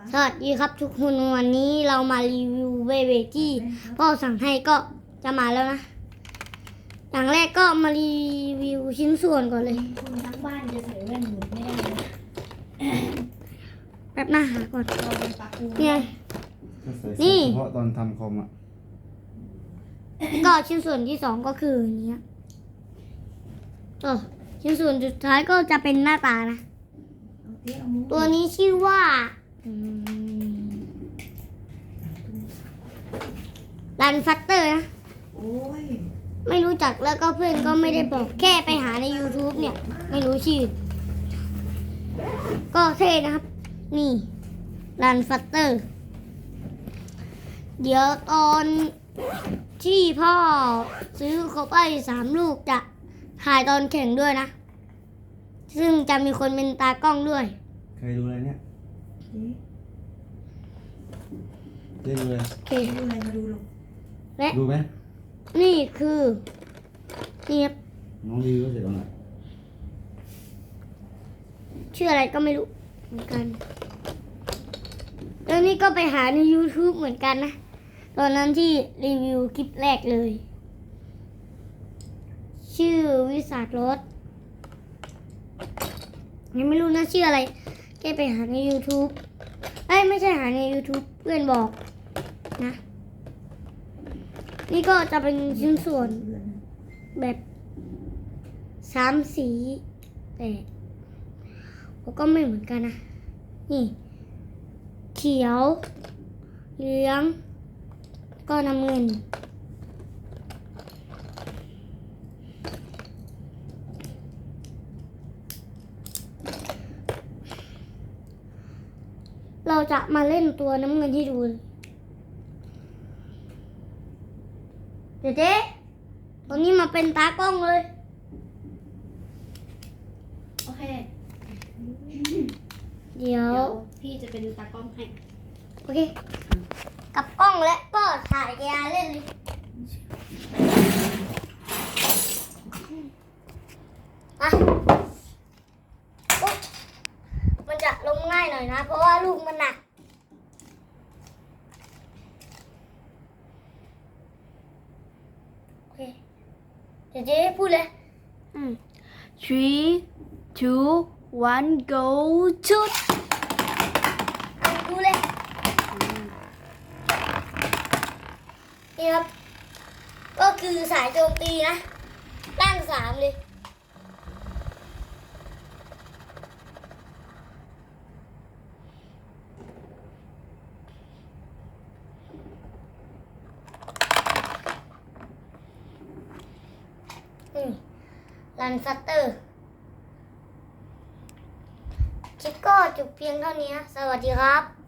ปะสวัสดีครับทุกคนวันนี้เรามารีวิวเบเบที่พ่อสั่งให้ก็จะมาแล้วนะ อย่างแรกก็มารีวิวชิ้นส่วนก่อนเลยคุณทั้งบ้านจะใส่แว่นหมุนไม่ได้เลยแป๊บหน้าหาก่อนเราเป็นปลาคูเนี่ย ก็ใส่นี่ เฉพาะตอนทำคอมอะก็ชิ้นส่วนที่สองก็คืออย่างเนี้ยเออชิ้นส่วนสุดท้ายก็จะเป็นหน้าตานะ เอาเตี้ยเอามือตัวนี้ชื่อว่าอืม รันฟัตเตอร์นะ โอ้ยไม่รู้จักแล้วก็เพื่อนก็ไม่ได้บอกแค่ไปหาใน YouTube เนี่ย ไม่รู้ชื่อ ก็เท่นะครับ นี่รันฟัตเตอร์ เดี๋ยวตอนที่พ่อซื้อเขาไปสามลูกจะถ่ายตอนแข่งด้วยนะ ซึ่งจะมีคนเป็นตากล้องด้วย เคยดูอะไรเนี่ยนี่ ได้ดูเลยโอเค ดูอะไรมาดูลูกและดูไหมนี่คือนี่ครับน้องรีวิวเสร็จแล้วนะชื่ออะไรก็ไม่รู้เหมือนกัน แล้วนี่ก็ไปหาใน YouTube เหมือนกันนะ ตอนนั้นที่รีวิวคลิปแรกเลย ชื่อวิสาทรถยังไม่รู้นะชื่ออะไร แค่ไปหาใน YouTube เอ้ยไม่ใช่หาใน YouTube เพื่อนบอกนะ นี่ก็จะเป็นชิ้นส่วนแบบสามสีแต่ก็ไม่เหมือนกันนะ นี่ เขียว เหลือง ก็น้ำเงิน เราจะมาเล่นตัวน้ำเงินให้ดูเลยเดี๋ยวเจ๊ตัวนี้มาเป็นตากล้องเลย โอเคเดี๋ยวเดี๋ยว พี่จะเป็นตากล้องให้ โอเค กับกล้องและก็ถ่ายแกเล่นเลยอะอุ๊ยมันจะลงง่ายหน่ อยนะ เพราะว่าลูกมันหนักโอเคเดี๋ยวเจ๊พูดเลย Three, two, one, go shoot! ดูเลยนี่ครับ ก็คือสายโจมตีนะล่างสามเลย ลันสัตเตอร์คลิปก็จบเพียงเท่านี้ สวัสดีครับ